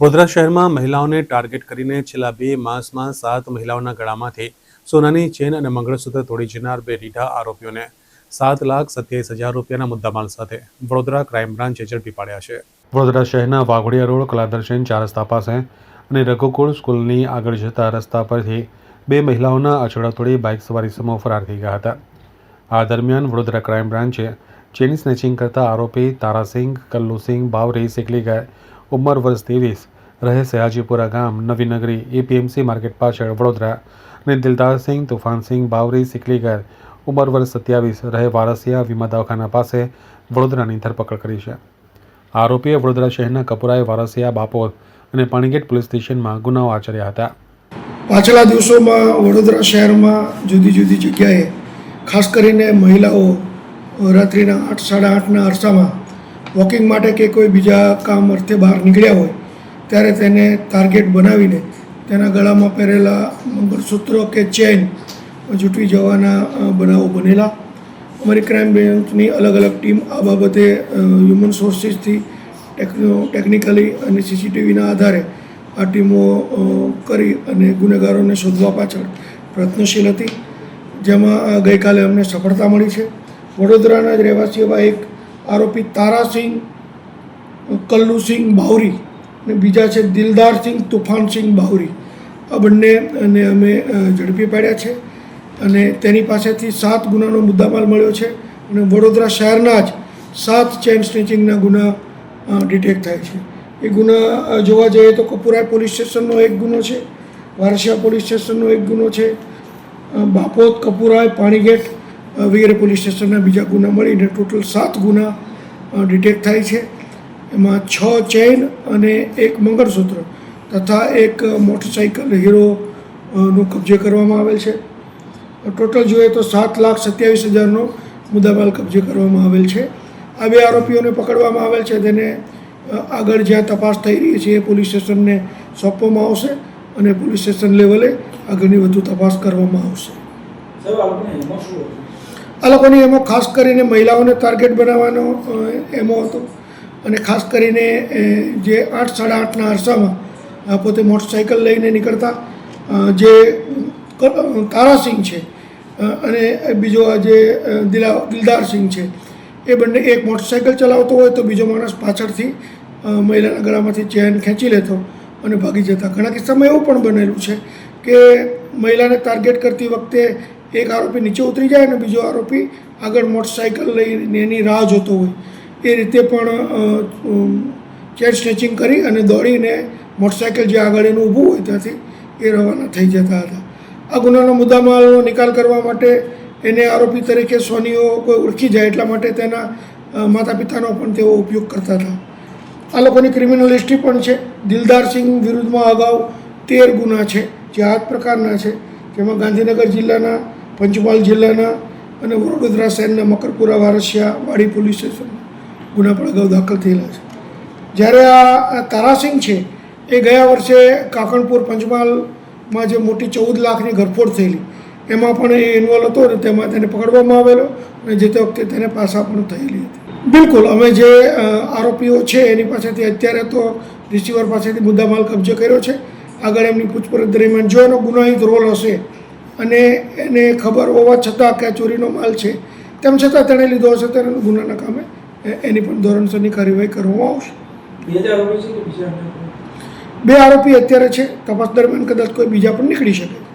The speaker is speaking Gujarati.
વડોદરા શહેરમાં મહિલાઓને ટાર્ગેટ કરીને છેલ્લા બે માસમાં સાત મહિલાઓના ગળામાંથી સોનાની ચેન અને મંગળસૂત્ર તોડી જનાર બે રીઢા આરોપીઓને સાત લાખ સત્યાવીસ હજાર રૂપિયાના મુદ્દામાલ સાથે વડોદરા ક્રાઇમ બ્રાન્ચે ઝડપી પાડ્યા છે. વડોદરા શહેરના વાઘોડિયા રોડ, કલાદર્શન, ચાર રસ્તા પાસે અને રઘુકુળ સ્કૂલની આગળ જતા રસ્તા પરથી બે મહિલાઓના અછડા તોડી બાઇક સવારી સમૂહ ફરાર થઈ ગયા હતા. આ દરમિયાન વડોદરા ક્રાઇમ બ્રાન્ચે ચેન સ્નેચિંગ કરતા આરોપી તારાસિંહ, કલ્લુસિંહ, બાવરી સિકલીગર ઉંમર વર્ષ ત્રેવીસ. રહે સયાજીપુરા ગામ નવીનગરી એપીએમસી માર્કેટ પાછળ વડોદરા. અને દિલદારસિંહ તુફાનસિંહ બાવરી, સિકલીગર. ઉંમર વર્ષ સત્યાવીસ. રહે વારસિયા વીમા દવાખાના પાસે વડોદરાની ધરપકડ કરી છે. આરોપીએ વડોદરા શહેરના કપુરાએ વારસિયા, બાપોર અને પાણીગેટ પોલીસ સ્ટેશનમાં ગુનાઓ આચર્યા હતા. પાછલા દિવસોમાં વડોદરા શહેરમાં જુદી જુદી જગ્યાએ ખાસ કરીને મહિલાઓ રાત્રિના આઠ, સાડા આઠના અરસામાં વોકિંગ માટે કે કોઈ બીજા કામ અર્થે બહાર નીકળ્યા હોય, ત્યારે તેને ટાર્ગેટ બનાવીને તેના ગળામાં પહેરેલા મંગળસૂત્રો કે ચેન જૂટવી જવાના બનાવો બનેલા. અમારી ક્રાઇમ બ્રાન્ચની અલગ અલગ ટીમ આ બાબતે હ્યુમન સોર્સિસથી ટેકનો ટેકનિકલી અને સીસીટીવીના આધારે આ ટીમો કરી અને ગુનેગારોને શોધવા પાછળ પ્રયત્નશીલ હતી. જેમાં ગઈકાલે અમને સફળતા મળી છે. વડોદરાના જ રહેવાસી એવા એક આરોપી તારાસિંહ કલ્લુસિંહ બાવરી અને બીજા છે દિલદારસિંહ તુફાનસિંહ બાવરી. આ બંનેને અમે ઝડપી પાડ્યા છે અને તેની પાસેથી સાત ગુનાનો મુદ્દામાલ મળ્યો છે અને વડોદરા શહેરના જ સાત ચેન સ્નેચિંગના ગુના ડિટેક્ટ થાય છે. એ ગુના જોવા જઈએ તો કપુરાય પોલીસ સ્ટેશનનો એક ગુનો છે, વારસિયા પોલીસ સ્ટેશનનો એક ગુનો છે બાપોત કપુરાય પાણીગેટ વગેરે પોલીસ સ્ટેશનના બીજા ગુના મળીને ટોટલ સાત ગુના ડિટેક્ટ થાય છે. એમાં છ ચેઇન અને એક મંગળસૂત્ર તથા એક મોટરસાઇકલ નો કબજે કરવામાં આવેલ છે. ટોટલ જોઈએ તો સાત લાખ સત્યાવીસ હજારનો મુદ્દામાલ કબજે કરવામાં આવેલ છે. આ બે આરોપીઓને પકડવામાં આવેલ છે. તેને આગળ જ્યાં તપાસ થઈ રહી છે એ પોલીસ સ્ટેશનને સોંપવામાં આવશે અને પોલીસ સ્ટેશન લેવલે આગળની વધુ તપાસ કરવામાં આવશે. આ લોકોને એમાં ખાસ કરીને મહિલાઓને ટાર્ગેટ બનાવવાનો એમો હતો. અને ખાસ કરીને જે આઠ, સાડા આઠના અરસામાં પોતે મોટરસાઇકલ લઈને નીકળતા જે તારાસિંહ છે અને બીજો જે દિલા દિલદારસિંહ છે, એ બંને એક મોટરસાઇકલ ચલાવતો હોય તો બીજો માણસ પાછળથી મહિલાના ગળામાંથી ચેન ખેંચી લેતો અને ભાગી જતા. ઘણા કિસ્સામાં એવું પણ બનેલું છે કે મહિલાને ટાર્ગેટ કરતી વખતે એક આરોપી નીચે ઉતરી જાય અને બીજો આરોપી આગળ મોટરસાઇકલ લઈને એની રાહ જોતો હોય. એ રીતે પણ ચેર સ્ટ્રેચિંગ કરી અને દોડીને મોટરસાઇકલ જે આગળ એનું ઊભું હોય ત્યાંથી એ રવાના થઈ જતા હતા. આ ગુનાનો મુદ્દામાલનો નિકાલ કરવા માટે એને આરોપી તરીકે સોનીઓ કોઈ ઓળખી જાય એટલા માટે તેના માતા પિતાનો પણ તેઓ ઉપયોગ કરતા હતા. આ લોકોની ક્રિમિનલ હિસ્ટ્રી પણ છે. દિલદારસિંહ વિરુદ્ધમાં અગાઉ તેર ગુના છે, જે આ પ્રકારના છે. જેમાં ગાંધીનગર જિલ્લાના પંચમહાલ જિલ્લાના અને વડોદરા શહેરના મકરપુરા, વારસિયા, વાડી પોલીસ સ્ટેશન ગુના પણ અગાઉ દાખલ થયેલા છે. જ્યારે આ તારાસિંહ છે, એ ગયા વર્ષે કાકણપુર પંચમહાલમાં જે મોટી ચૌદ લાખની ઘરફોડ થયેલી, એમાં પણ એ ઇન્વોલ્વ હતો અને તેમાં તેને પકડવામાં આવેલો અને જે તે વખતે તેને પાસા પણ થયેલી હતી. બિલકુલ, અમે જે આરોપીઓ છે, એની પાસેથી અત્યારે તો રિસીવર પાસેથી મુદ્દામાલ કબજે કર્યો છે. આગળ એમની પૂછપરછ દરમિયાન જો એનો ગુનાહિત રોલ હશે અને એને ખબર હોવા છતાં કે આ ચોરીનો માલ છે. તેમ છતાં તેણે લીધો હશે ત્યારે ગુનાના કામે એની પણ ધોરણસરની કાર્યવાહી કરવામાં આવશે? બે આરોપી અત્યારે છે. તપાસ દરમિયાન કદાચ કોઈ બીજા પણ નીકળી શકે.